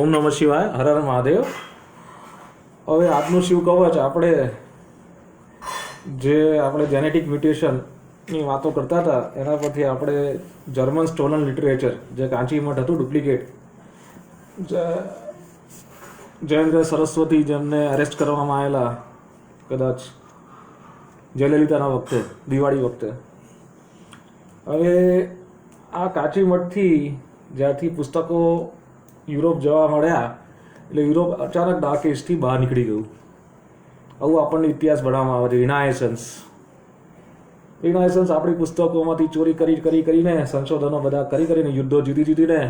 ઓમ નમઃ શિવાય, હર હર મહાદેવ. હવે આજનું શિવ કવચ આપણે જે આપણે જેનેટિક મ્યુટેશનની વાતો કરતા હતા, એના પરથી આપણે જર્મન સ્ટોલન લિટરેચર જે કાંચી મઠ હતું ડુપ્લિકેટ જયેન્દ્ર સરસ્વતી જેમને અરેસ્ટ કરવામાં આવેલા, કદાચ જયલલિતાના વખતે, દિવાળી વખતે. હવે આ કાચી મઠથી જ્યારથી પુસ્તકો યુરોપ જવા મળ્યા, એટલે યુરોપ અચાનક ડાર્ક એજથી બહાર નીકળી ગયું. આવું આપણને ઇતિહાસ ભણવામાં આવે છે રિનાયસન્સ રિનાયસન્સ આપણી પુસ્તકોમાંથી ચોરી કરી કરી, કરીને, સંશોધનો બધા કરી, કરીને, યુદ્ધો જીતી, જીતીને,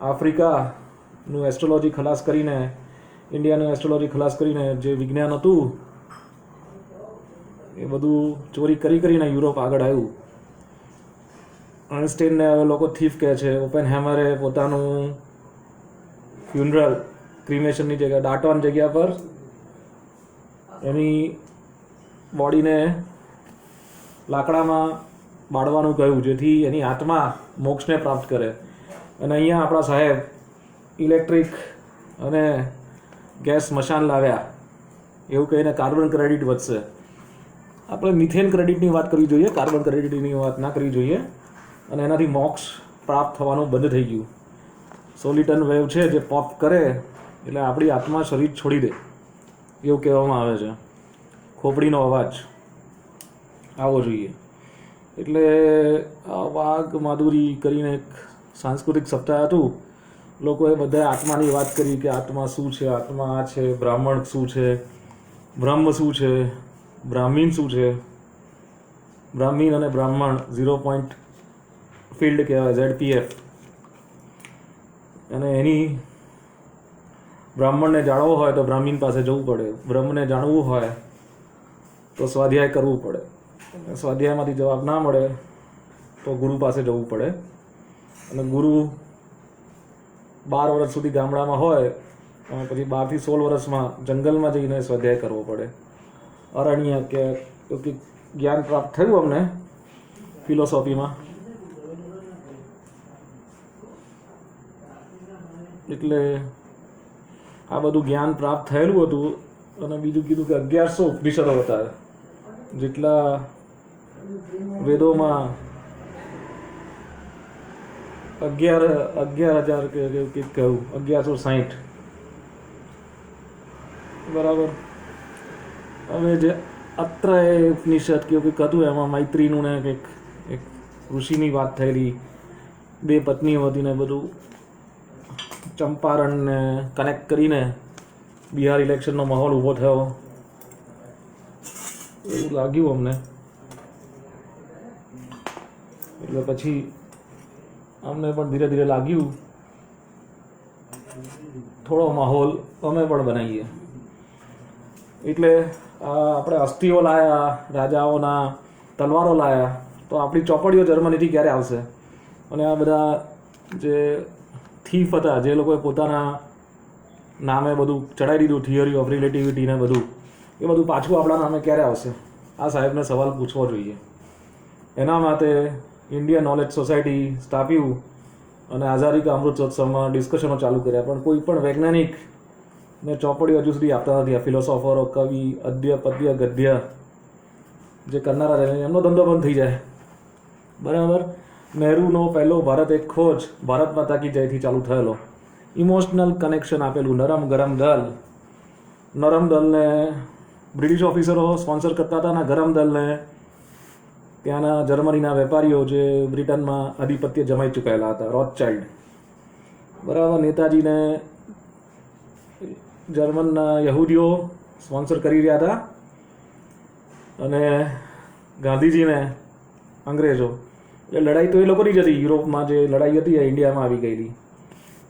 આફ્રિકાનું એસ્ટ્રોલોજી ખલાસ કરીને, ઇન્ડિયાનું એસ્ટ્રોલોજી ખલાસ કરીને જે વિજ્ઞાન હતું, એ બધું ચોરી કરી, કરીને યુરોપ આગળ આવ્યું. અર્નસ્ટેનને હવે લોકો થીફ કહે છે ઓપન હેમરે પોતાનું ફ્યુનરલ ક્રિમેશનની જગ્યા દાટવાની જગ્યા પર એની બોડીને લાકડામાં બાળવાનું કહ્યું, જેથી એની આત્મા મોક્ષને પ્રાપ્ત કરે. અને અહીંયા આપણા સાહેબ ઇલેક્ટ્રિક અને ગેસ મશાન લાવ્યા. એવું કહીને કાર્બન ક્રેડિટ વધશે. આપણે મિથેન ક્રેડિટની વાત કરવી જોઈએ, કાર્બન ક્રેડિટની વાત ના કરવી જોઈએ. અને એનાથી મોક્ષ પ્રાપ્ત થવાનું બંધ થઈ ગયું. સોલિટન વેવ છે જે પોપ કરે એટલે આપણી આત્મા શરીર છોડી દે. એવું કહેવામાં આવે છે. ખોપડીનો અવાજ. આવવો જોઈએ. એટલે આ વાઘ માધુરી કરીને એક સાંસ્કૃતિક સપ્તાહ હતું. લોકોએ બધાએ આત્માની વાત કરી કે આત્મા શું છે? આત્મા આ છે, બ્રાહ્મણ શું છે? બ્રહ્મ શું છે? બ્રાહ્મીણ શું છે? બ્રાહ્મીણ અને બ્રાહ્મણ, ઝીરો પોઈન્ટ ફિલ્ડ કહેવાય ઝેડપીએફ અને એની બ્રાહ્મણને જાણવો હોય તો બ્રાહ્મીણ પાસે જવું પડે. બ્રહ્મને જાણવું હોય તો સ્વાધ્યાય કરવું પડે. સ્વાધ્યાયમાંથી જવાબ ના મળે તો ગુરુ પાસે જવું પડે. અને ગુરુ બાર વર્ષ સુધી ગામડામાં હોય અને પછી બારથી સોળ વર્ષમાં જંગલમાં જઈને સ્વાધ્યાય કરવો પડે. અરણ્ય કે જ્ઞાન પ્રાપ્ત થયું અમને ફિલોસોફીમાં એટલે આ બધું જ્ઞાન પ્રાપ્ત થયેલું હતું અને બીજું કીધું કે અગિયારસો ઉપનિષદો હતા જેટલા વેદોમાં અગિયાર અગિયાર હજાર કે કંઈક કહ્યું, અગિયારસો સાહીઠ બરાબર? હવે જે અત્ર એ ઉપનિષદ કે કંઈક હતું, એમાં મૈત્રીનું ને કંઈક, એક ઋષિની વાત થયેલી, બે પત્નીઓ હતી ને બધું. ચંપારણને કનેક્ટ કરીને બિહાર ઇલેક્શનનો માહોલ ઊભો થયો. એવું લાગ્યું અમને. એટલે પછી અમને પણ ધીરે ધીરે લાગ્યું. થોડો માહોલ અમે પણ બનાવીએ. એટલે આપણે અસ્થિઓ લાયા, રાજાઓના તલવારો લાયા, તો આપણી ચોપડીઓ જર્મનીથી ક્યારે આવશે? અને આ બધા જે થીફ હતા, જે લોકોએ પોતાના નામે બધું ચડાવી દીધું થિયરી ઓફ રિલેટિવિટી ને બધું. એ બધું પાછું આપણા નામે ક્યારે આવશે? આ સાહેબને સવાલ પૂછવો જોઈએ. એના માટે ઇન્ડિયન નોલેજ સોસાયટી સ્થાપ્યું અને આઝાદી અમૃતોત્સવમાં ડિસ્કશનો ચાલુ કર્યા. પણ કોઈ પણ વૈજ્ઞાનિક ને ચોપડી હજુ સુધી આપતા નથી. આ ફિલોસોફરો કવિ અદ્ય પદ્ય, ગદ્ય જે કરનારા રહે એમનો ધંધો બંધ થઈ જાય. બરાબર? નહેરુનો પહેલો ભારત એક ખોજ, ભારત માતા કી જયથી ચાલુ થયેલો. ઇમોશનલ કનેક્શન આપેલું નરમ ગરમ દલ. નરમ દલને બ્રિટિશ ઓફિસરો સ્પોન્સર કરતા હતા અને ગરમ દલને. ત્યાંના જર્મનીના વેપારીઓ જે બ્રિટનમાં આધિપત્ય જમાઈ ચૂકેલા હતા રોથચાઇલ્ડ બરાબર, નેતાજીને જર્મનના યહૂદીઓ સ્પોન્સર કરી રહ્યા હતા. અને ગાંધીજીને અંગ્રેજો એટલે લડાઈ તો એ લોકોની જ હતી. યુરોપમાં જે લડાઈ હતી એ ઇન્ડિયામાં આવી ગઈ હતી.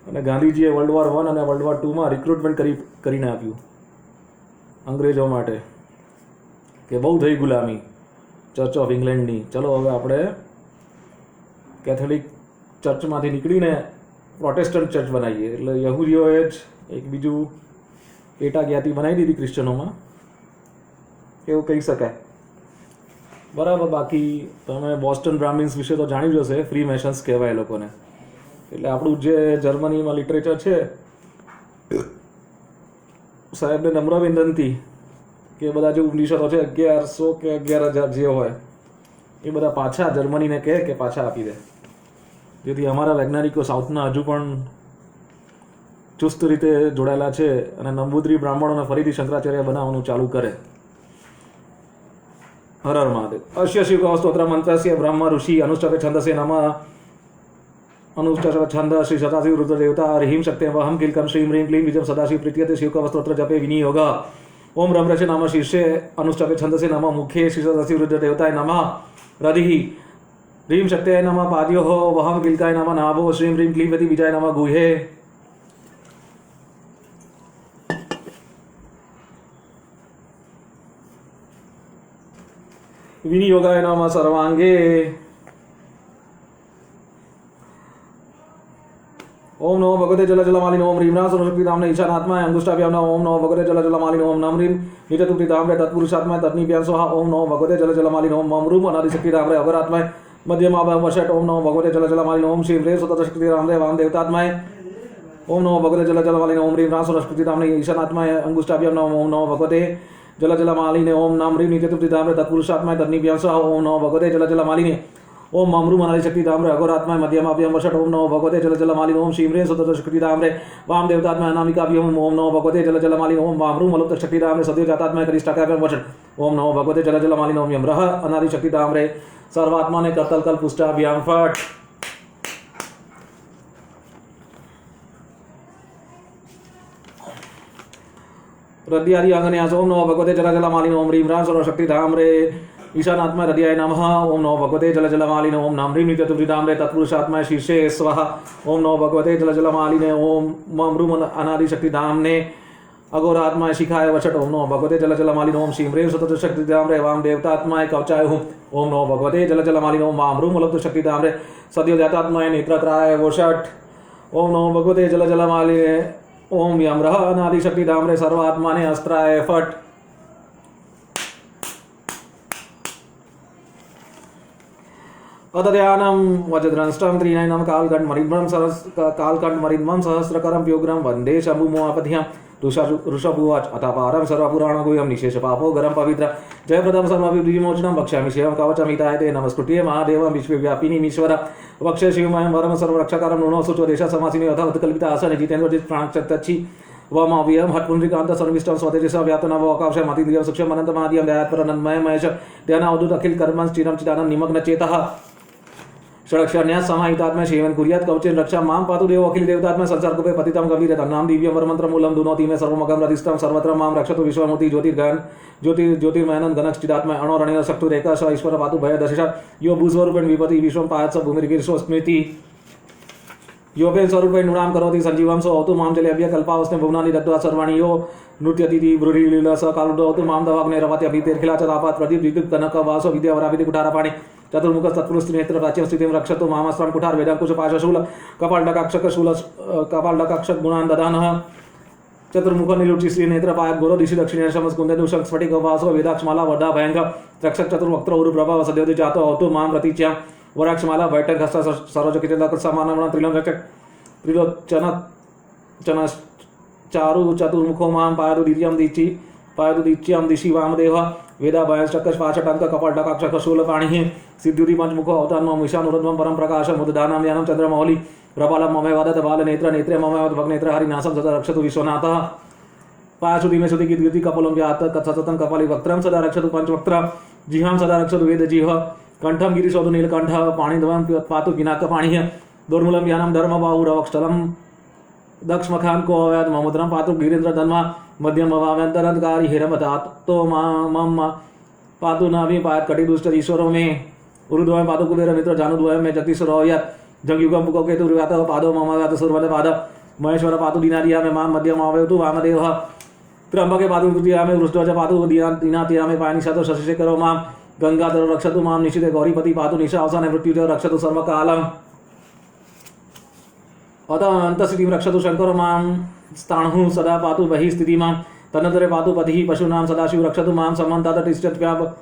અને ગાંધીજીએ વર્લ્ડ વોર વન અને વર્લ્ડ વોર ટુમાં રિક્રુટમેન્ટ કરી, કરીને આપ્યું. અંગ્રેજો માટે. કે બહુ થઈ ગુલામી. ચર્ચ ઓફ ઇંગ્લેન્ડની ચલો હવે આપણે કેથોલિક ચર્ચમાંથી નીકળીને પ્રોટેસ્ટન્ટ ચર્ચ બનાવીએ. એટલે યહૂદીઓએ જ એક બીજું પેટા જ્ઞાતિ બનાવી દીધી ક્રિશ્ચનોમાં એવું કહી શકાય. બરાબર, બાકી તમે બોસ્ટન બ્રાહ્મિન્સ વિશે તો જાણી જ હશે ફ્રી મેશન્સ કહેવાય લોકોને. એટલે આપણું જે જર્મનીમાં લિટરેચર છે, સાહેબને નમ્ર વિનંતી કે બધા જે ઉપનિષદો છે, અગિયારસો કે અગિયાર હજાર જે હોય, એ બધા પાછા જર્મનીને કહે કે પાછા આપી દે. જેથી અમારા વૈજ્ઞાનિકો સાઉથના હજુ પણ ચુસ્ત રીતે જોડાયેલા છે અને નંબુદ્રી બ્રાહ્મણોને ફરીથી શંકરાચાર્ય બનાવવાનું ચાલુ કરે. हर हर महादेव। अश्य शिव स्त्रोत्र मंत्र से ब्रह्म ऋषि अनुष्ट छंद से नम। अनुष्ट छंद श्री सदाशिव रुद्रदेवता ह्रीं शक्ति वहम किलकम श्रीं ह्रीं क्लीम बीजम सदाशिव प्रीत शिव का स्त्रोत्र जपे विनी होगा ओम रमरस नाम अनुष्ट छंद से नम मुख्य श्री सदाशिव रुद्रदेवताय नम। रधि। रीम शक्तय नम पाद्यो वहम किलकाय नम नाभो श्रीम रीम क्लीम यदि विजय नम गुहे। વિનિયોગાય નામ સર્વાંગે ઓમ નમો ભગવતે જલ જલ માલિન ઓમ રીમ ના સર્વશક્તિ ધામને ઈશાનાત્માય અંગુષ્ટાભ્યામના ઓમ નમો ભગવતે જલ જલ માલિન ઓમ નમ રીમ નિત્યતુક્તિ ધામરે તત્પુરુષાત્માય તત્ની પ્યાર સ્વાહા ઓમ નમો ભગવતે જલ જલ માલિન ઓમ મમ રૂમ અનાદિશક્તિ ધામરે અગરાત્માય મધ્યમાં વષટ ઓમ નમો ભગવતે જલ જલ માલિન ઓમ શ્રી રે સતશક્તિ રામરે વામ દેવતાત્માય ઓમ નમો ભગવતે જલ જલ માલિન ઓમ રીમ ના સર્વશક્તિ ધામને ઈશાનાત્માય અંગુષ્ટાભ્યામના ઓમ નમો ભગવતે જલ જલ માલિને ઓમ નામ રીમ નિત્ય તૃપ્તિ ધામ્ર તત્પુરુષાત્માય, તન્નિભ્યાંસા, ઓમ નમો ભગવતે, જલ જલ માલિને ઓમ અમૃ મનાલી શક્તિ ધામ્રે અઘોરાત્માય મધ્યમાભ્યમ વર્ષટ ઓમ નમો ભગવતે, જલ જલ માલિન ઓમ શિમરે સતત શક્તિ ધામ્રે વામ દેવતાત્માય, અનામિકાભ્યમ, ઓમ નમો ભગવતે, જલ જલ માલિન ઓમ વામૃ મલુપ્ત શક્તિ ધામ્રે સદૈવ જાતાત્માય કરિષ્ઠાકાભ્યમ વર્ષટ ઓમ નમો ભગવતે, જલ જલ માલિન ઓમ યમ રહ, અનાદિ શક્તિ ધામ્રે સર્વાત્માને કરતલકલ પુષ્ટાભ્યામ, ફટ. कल पुष्टाभ्याम फट ओम नमो भगवते जल जल मालिन ओम ह्रीं ह्रां सर्वशक्ति धामरे ईशानात्मा हृदयाय नमः। ओम नमो भगवते जल जल मालिन ओम नाम ह्रीं नित्यतुभ्रिधामरे तत्पुरुषात्मा शीर्षे स्वः ओम नमो भगवते जल जल मालिने ओम मम ह्रूम अनादि शक्ति धामने अघोरात्मा शिखाय वषट। ओम नमो भगवते जल जल मालिन ओम श्रीं ह्रीं सतत शक्ति धामरे वाम देवतात्माय कवचाय। हुम ओम नमो भगवते जल जल मालिन ओम वाम ह्रूम लब्ध शक्ति धामरे सद्यो जातात्माय नेत्रत्राय वषट। ओम नमो भगवते जल जल मालिने ઓમ યમ રહ અનાદિશક્તિ ડામરે સર્વાત્માને અસ્ત્રાય ફટ अतद्यानं वजद्रष्टं त्रीनयनं कालकण्ड मरिद्वं सहस कालकण्ड मरिद्वं सहस्रकरं व्योग्रं वंदे शम्भुमोपधियाँ ऋषभुवाच। अथ पारम सर्वपुराण गुहम निशेष पापो गरम पवित्र। जयप्रदं सर्वविमोचनं वक्षा शिव कवचमीताय ते नमस्कृत्य महादेव विश्वव्यापिनीमीश्वर वक्ष शिवमय वरम सर्वरक्षकर नृणो सुच देश सामसिनी शिवमयं वरं सर्वरक्षाकरं नृणोऽसु च देशसमासिनि यथा उत्कल्पिता आसने जितेन्द्रजित् प्राणचत्तच्छी वमाव्ययं हट्पुण्ड्रिकान्त सर्विष्टं स्वतेजसा व्यातनवकाशम् महेश। सूक्ष्मनन्दमादियं अखिल कर्म अखिलकर्मं चिरं निमग्न चेता षडक्षरण्या समाहितात्मा सेवन कुर्यात् कवचेन रक्षा, माँ पातु देव, अखिल देवतात्मा संसर्गपे पतितं गवीर तन्नाम दिव्यं वरमन्त्रमूलं दुनोति मे सर्वमगं रदिष्टं सर्वत्र माँ रक्षतु विश्वमूर्ति ज्योतिर्गण ज्योति ज्योतिर्मयनं गणश्चिदात्मा अणोरणेन शक्तुरेका स, ईश्वर, पातु, भय भयदशश यो भूस्वरूपेण विपति विश्वं पायत्स भूमिर्गिरिशो स्मृति योगेन स्वरूपेण नृणां करोति, सञ्जीवं, सो अवतु माँ जलेभ्य कल्पावस्ने भुवनानि दत्त्वा, सर्वाणि यो, नृत्यतिथि ब्रूढीलील स कालुडोतु माँ दवाग्ने रवति अभितेर्खिला च तापात्, प्रदीप विद्युत् कनक, वासो विद्यावराविधि कुठारपाणि ચતુર્મુખ સત્પુરુષ નેત્ર પ્રાચીન સ્થિતિમ રક્ષતો મામાસ્વામ કુઠાર વેદાંકુશ પાશશૂલ કપાલડકાક્ષક શૂલ કપાલડકાક્ષક ગુણાન દદાન ચતુર્મુખ નિલુચિ શ્રી નેત્ર પાયક ગુરો દિશિ દક્ષિણ શમસ કુંદે દુષક સ્ફટિક વાસો વેદાક્ષમાલા વડા ભયંક રક્ષક ચતુર્વક્ત્ર ઉરુ પ્રભાવ સદ્યોતિ જાતો અવતુ મામ પ્રતિચ્યા વરાક્ષમાલા વૈઠક હસ્ત સરોજ કિચંદક સમાનમણ ત્રિલોન રક્ષક ત્રિલોચન ચન ચારુ ચતુર્મુખો મામ પાયુ દિવ્યમ દિચિ પાયુ દિચ્યમ દિશિ વામદેવ कपटकाक्षक शूलपाणिः सिद्ध्युति पञ्चमुखो अवतान्मं ईशानुरध्वं परं प्रकाशम् उददानं यानं चन्द्रमौलि। प्रबलं ममे वदत बालनेत्र, नेत्रे ममे वद भग्नेत्र, हरिनासं सदा रक्षतु विश्वनाथः। पाशुति मे सुति कीर्ति कपलं व्यात सततं कपालि वक्त्रं सदा रक्षतु पञ्चवक्त्र। जिहां सदा रक्षतु वेदजिह्व कण्ठं गिरिशोधु नीलकण्ठः, पाणिध्वं पातु पिनाकपाणिः दुर्मूलं यानं धर्मबाहुरवक्षलं દક્ષ મખાન કો અવ્યાત મમોદરમ પાતુ ગિરેન્દ્ર ધનમાં મધ્યમ અવાવ્યંતરંતકારી હિરમ તાતો મમ પાતુ નાભી પાત કટી દુષ્ટ ઈશ્વરો મે ઉરુદ્વય પાતુ કુબેર મિત્ર જાનુ દ્વય મે જગદીશ્વર અવ્યાત જગયુગમ પુકો કેતુ વ્યાત પાદો મમ વ્યાત સુરવન પાદ મહેશ્વર પાતુ દિનારિયા મે માં મધ્યમ અવયતુ વામદેવ ત્રંબકે પાતુ તૃતીયામે વૃષ્ટવચ પાતુ દિનાતિયામે પાણીસાતો શશિશેકરો માં ગંગાધર રક્ષતુ માં નિશ્ચિતે ગૌરીપતિ પાતુ નિશા અવસાને મૃત્યુજય રક્ષતુ સર્વકાલમ अत अन्तस्थितिं रक्षतु शङ्करो माँ, स्थाणुः सदा पातु बहिः स्थितिः माँ तन्नतरे पातु पतिः पशूनां सदाशिव रक्षतु माँ सम्मन्तात् तिष्ठत्व्याप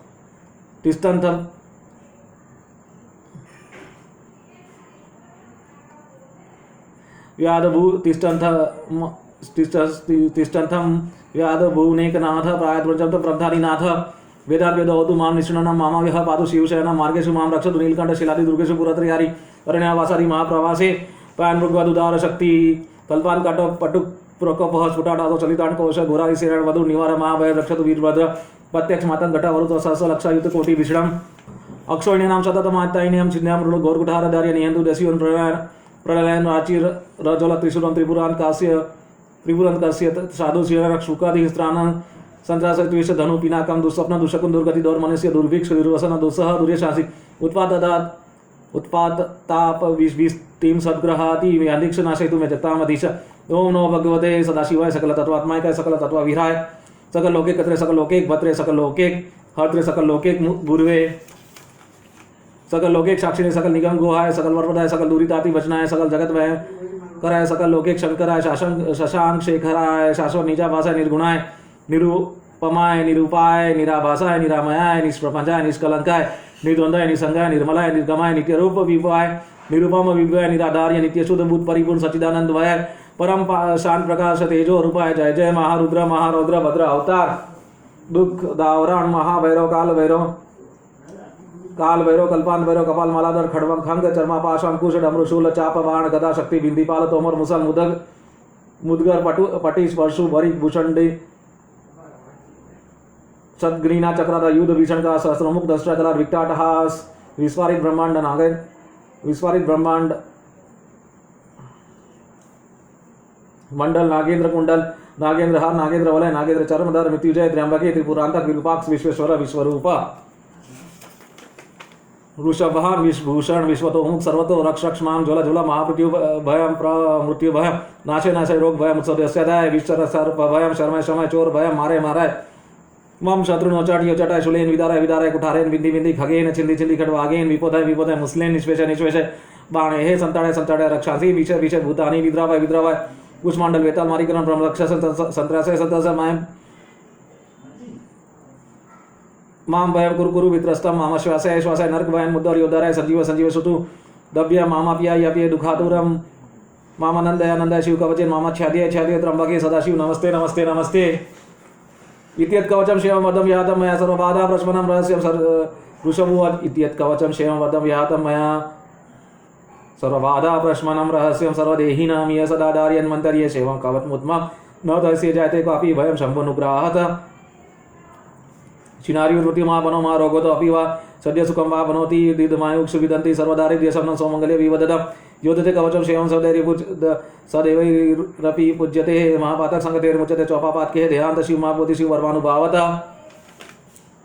तिष्ठन्त म- तिष्ठन्थं व्याद भुवनेकनाथ प्रायद्वजं प्रधानिनाथ वेदात् वेदवतु माँ निष्णनं, मामाव्यः पातु शिवशयन, मार्गेषु माँ रक्षतु नीलकण्ठशिलादि, दुर्गेषु पुरत्रयारि महाप्रवासे પાનમૃગવદ ઉદાર શક્તિ કલ્પાન કાટો પટુક પ્રકોપ સ્ફુટાટાતો ચલિતાણ કોશ ઘોરાવી શિરણ વધુ નિવાર મહાભય રક્ષતુ વીરભદ્ર, પ્રત્યક્ષ માતન ઘટાવરુત સહસ લક્ષાયુત કોટી વિશ્રમ અક્ષોણ્યનામ સતત માતાયનેમ છિન્નામ ઋણ ઘોરગુઠારધાર્ય નિયંતુ દસ્યુન પ્રણયન પ્રણયન રાચી રજોલ ત્રિશુરમ ત્રિપુરાન કાશ્ય, ત્રિપુરન કાશ્ય સાધુ શિરણ શુકાધિસ્ત્રાનન સંત્રાસત્વિષ ધનુ પિનાકમ, દુઃસ્વપ્ન દુઃશકુન દુર્ગતિ દોર દુર્ભિક્ષ દુર્વસન દુઃસહ દુર્યશાસી ઉત્પાદદાત उत्पादताप विष विस्तीं सद्ग्रहाति व्याधिक्ष नाशयितु मे जगतामधीश ओम नमो भगवते सदाशिवाय सकल तत्वात्माय सकल तत्व विहाय सकल लोके कत्रे सकल लोके भत्रे सकल लोके हर्त्रे सकल लोके गुरुवे सकल लोके साक्षिणे सकल निगम गुहाय सकल वर्वदाय सकल दूरिताति वचनाय सकल जगत वय कराय सकल लोके शंकराय शासन शशांक शेखराय शाश्वत निजाभासाय निर्गुणाय, निरुपमाय, निरूपाय, निराभासाय, निरामयाय निष्प्रपंचाय निष्कलंकाय નિદ્વંદય નિસંગય નિર્મલાય નિર્ગમાય નિત્યરૂપ વિભવાય નિરૂપમ વિભવાય નિરાધાર્ય નિત્યશુદ્ધ બુદ્ધ પરિપૂર્ણ સચિદાનંદ વય પરમ શાંત પ્રકાશ તેજો રૂપાય જય જય મહારુદ્ર મહારૌદ્ર ભદ્ર અવતાર દુઃખ દાવરણ મહાભૈરવ કાલ ભૈરવ કાલ ભૈરવ કલ્પાંત ભૈરવ કપાલ માલાદર ખડવમ ખંગ ચર્મા પાશમ કુશ ડમરુ શૂલ ચાપ વાણ ગદા શક્તિ બિંદીપાલ તોમર મુસલ મુદગ મુદગર પટુ પટી સ્પર્શુ ભરી ભૂષણડી भरी भूषणी सदग्रीना चक्रादा युद्ध भीषण का सहस्रमुख दस्त्र कला विकटाटहास विस्फारित ब्रह्मांड नागेन विस्फारित ब्रह्मांड मंडल नागेंद्र कुंडल नागेंद्र हार नागेंद्र वलय नागेंद्र चर्मधर मृत्युजय त्र्यंबके त्रिपुरांतक विरूपाक्ष विश्वेश्वर विश्वरूपा वृषभान विषभूषण विश्वतोमुख सर्वतो रक्ष रक्ष माम ज्वल ज्वल महामृत्यु भयम मृत्यु भयम नाशे नाशे रोग भयम उत्सव विश्वर सर्प भयम शर्मय शमय चोर भयम मारे माराय मम शत्रु चट चटाय शुलेन विदाराय विदाराय कुठारेन बिंदी बिंदी खगेन छिंदी छिंदी खडवागेन विपोधाय विपोधाय मुस्लेन निष्वेश निष्वेश बाणे हे संताड़े संताड़े रक्षासी विषय विषय भूतानि विद्रावाय विद्रावाय कुष्मांडल वेताल मारिकरण ब्रह्म रक्षा संत्रासय संत्रासय मायम माम भयम कुरु कुरु वित्रस्तम माम श्वासाय श्वासाय नर्क भयन मुद्दर योद्धराय संजीव संजीव सुतु। दव्य मामा पिया यपिय दुखातुरम मामा नंदय शिव कवचेन मामा छादय छादय त्र्यंबके सदाशिव, नमस्ते नमस्ते नमस्ते। इत्यत् कवचं शिवं वदं यातं मया सर्वबाधा प्रश्मनं रहस्यं सर् ऋषभुवत् इत्यत् कवचं शिवं वदं यातं मया सर्वबाधा प्रश्मनं रहस्यं सर्वदेहिनां ये सदा दार्यन्मन्तर्ये शिवं कवत्मुत्मं न तस्य जायते कापि भयं शम्भुनुग्राहत चिनार्युर्वृत्ति मा बनो मा रोगोतो अपि वा सद्य सुखं वा बनोति दीर्घमायुक्षु विदन्ति सर्वदारिद्र्य शमनं सौमङ्गल्य विवदतम् योधते कवचं शिवं सदैर्यपुज सदैवैरपि पूज्यते महापातक संगतेर्मुच्यते चौपापात्के देहान्त शिव महापोति शिव वर्मानुभावत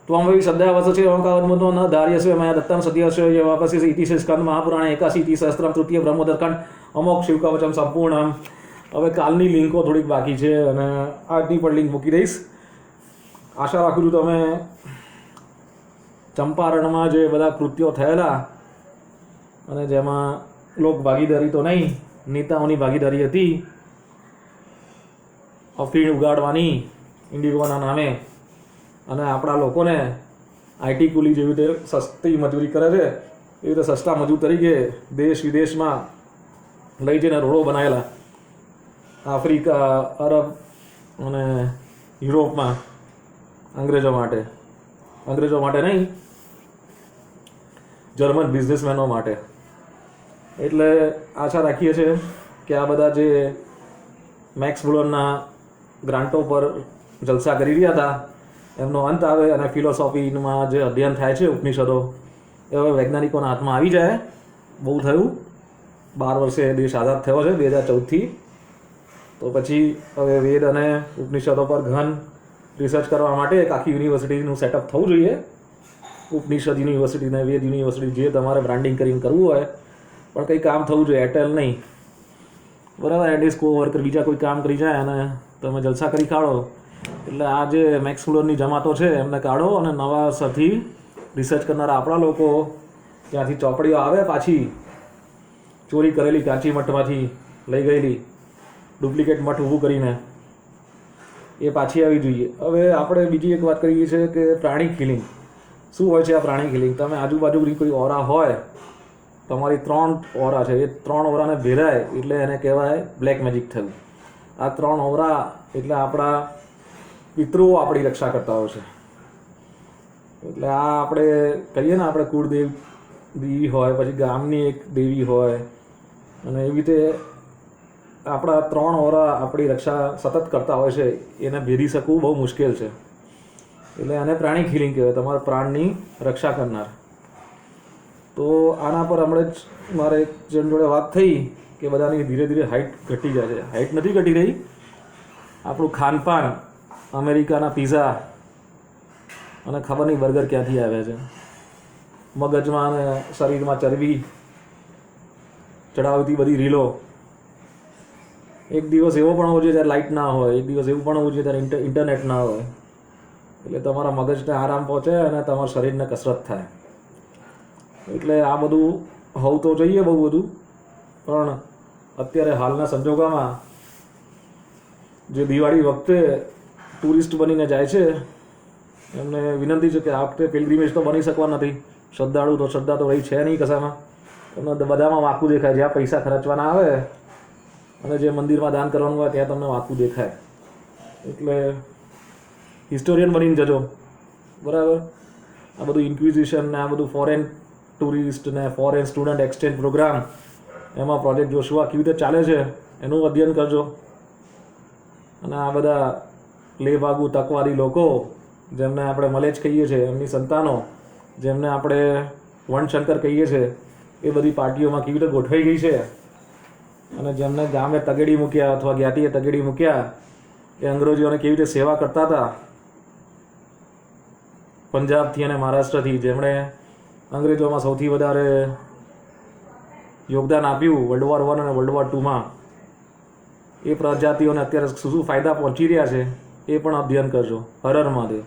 त्वं वै सद्या वससि ओङ्कावन्मुतो न धार्यस्वे मया दत्तं सद्यस्य ये वापसि इति श्री સ્કંદ મહાપુરાણ એકાશી સહસ્ત્રમ તૃતીય બ્રહ્મોદરખંડ અમોક શિવકવચમ સંપૂર્ણ હવે કાલની લિંકો થોડીક બાકી છે અને આજની પણ લિંક મૂકી દઈશ આશા રાખું છું તમે ચંપારણમાં જે બધા કૃત્યો થયેલા અને જેમાં લોક ભાગીદારી તો નહીં, નેતાઓની ભાગીદારી હતી. અફીણ ઉગાડવાની ઇન્ડિગોના નામે અને આપણા લોકોને આઈટી કુલી જેવી રીતે સસ્તી મજૂરી કરે છે, એવી રીતે સસ્તા મજૂર તરીકે દેશ વિદેશમાં લઈ જઈને રોડો બનાવેલા આફ્રિકા, અરબ અને યુરોપમાં અંગ્રેજો માટે. અંગ્રેજો માટે નહીં, જર્મન બિઝનેસમેનો માટે. એટલે આશા રાખીએ છીએ કે આ બધા જે મેક્સ બ્લોનના ગ્રાન્ટો પર જલસા કરી રહ્યા હતા, એમનો અંત આવે અને ફિલોસોફીમાં જે અધ્યયન થાય છે ઉપનિષદો, એ હવે વૈજ્ઞાનિકોના હાથમાં આવી જાય. બહુ થયું. બાર વર્ષે દેશ આઝાદ થયો છે, બે હજાર ચૌદથી. તો પછી હવે વેદ અને ઉપનિષદો પર ઘન રિસર્ચ કરવા માટે એક આખી યુનિવર્સિટીનું સેટઅપ થવું જોઈએ. ઉપનિષદ યુનિવર્સિટી ને વેદ યુનિવર્સિટી જે તમારે બ્રાન્ડિંગ કરીને કરવું હોય પણ કંઈ કામ થવું જોઈએ એરટેલ નહીં. બરાબર એડિસ કો વર્કર બીજા કોઈ કામ કરી જાય અને તમે જલસા કરી કાઢો. એટલે આ જે મેક્સ ફ્લોરની જમાતો છે, એમને કાઢો અને નવા સરથી રિસર્ચ કરનારા આપણા લોકો ત્યાંથી ચોપડીઓ આવે પાછી. ચોરી કરેલી કાચી મઠમાંથી લઈ ગયેલી. ડુપ્લિકેટ મઠ ઊભું કરીને. એ પાછી આવી જોઈએ. હવે આપણે બીજી એક વાત કરીએ છીએ કે પ્રાણી કિલિંગ શું હોય છે આ પ્રાણી કિલિંગ તમે આજુબાજુની કોઈ ઓરા હોય તમારી ત્રણ ઓરા છે. એ ત્રણ ઓરાને ભેરાય એટલે એને કહેવાય બ્લેક મેજિક થયું. આ ત્રણ ઓરા એટલે આપણા પિતૃઓ આપણી રક્ષા કરતા હોય છે. એટલે આ આપણે કહીએ ને આપણે કુળદેવ દેવી હોય, પછી ગામની એક દેવી હોય. અને એવી રીતે આપણા ત્રણ ઓરા આપણી રક્ષા સતત કરતા હોય છે. એને ભેદી શકવું બહુ મુશ્કેલ છે. એટલે આને પ્રાણી ખીલિંગ કહેવાય. તમારા પ્રાણની રક્ષા કરનાર. તો આના પર હમણાં જ મારે એક જણ જોડે વાત થઈ કે બધાની ધીરે ધીરે હાઇટ ઘટી જાય છે. હાઇટ નથી ઘટી રહી. આપણું ખાનપાન, અમેરિકાના પીઝા અને ખબર નહીં બર્ગર ક્યાંથી આવ્યા છે? મગજમાં અને શરીરમાં ચરબી ચડાવતી બધી રીલો. એક દિવસ એવો પણ હોવો જોઈએ જ્યારે લાઇટ ના હોય, એક દિવસ એવું પણ હોવું જોઈએ ત્યારે ઇન્ટરનેટ ના હોય. એટલે તમારા મગજને આરામ પહોંચે અને તમારા શરીરને કસરત થાય. એટલે આ બધું હોવું તો જોઈએ બહુ બધું. પણ અત્યારે હાલના સંજોગોમાં જે દિવાળી વખતે ટુરિસ્ટ બનીને જાય છે, એમને વિનંતી છે કે આ વખતે પિલગ્રીમેજ તો બની શકવા નથી. શ્રદ્ધાળુ તો શ્રદ્ધા તો રહી છે નહીં કશામાં. તમને બધામાં વાંકું દેખાય. જ્યાં પૈસા ખર્ચવાના આવે અને જે મંદિરમાં દાન કરવાનું હોય ત્યાં તમને વાંકું દેખાય. એટલે હિસ્ટોરિયન બનીને જજો. બરાબર? આ બધું ઇન્ક્વિઝિશન ને આ બધું ફોરેન ટુરિસ્ટ ને ફોરેન સ્ટુડન્ટ એક્સચેન્જ પ્રોગ્રામ એમાં પ્રોજેક્ટ જોશું. આ કેવી રીતે ચાલે છે, એનું અધ્યયન કરજો. અને આ બધા લેભાગુ તકવારી લોકો, જેમને આપણે મલેજ કહીએ છીએ, એમની સંતાનો, જેમને આપણે વણશંકર કહીએ છીએ, એ બધી પાર્ટીઓમાં કેવી રીતે ગોઠવાઈ ગઈ છે? અને જેમને ગામે તગેડી મૂક્યા અથવા જ્ઞાતિએ તગેડી મૂક્યા, એ અંગ્રેજીઓને કેવી રીતે સેવા કરતા હતા? પંજાબથી અને મહારાષ્ટ્રથી જેમણે અંગ્રેજોમાં સૌથી વધારે યોગદાન આપ્યું વર્લ્ડ વોર વન અને વર્લ્ડ વોર ટુમાં એ પ્રજાતિઓને અત્યારે શું શું ફાયદા પહોંચી રહ્યા છે એ પણ અધ્યયન કરજો. હરર મહાદેવ.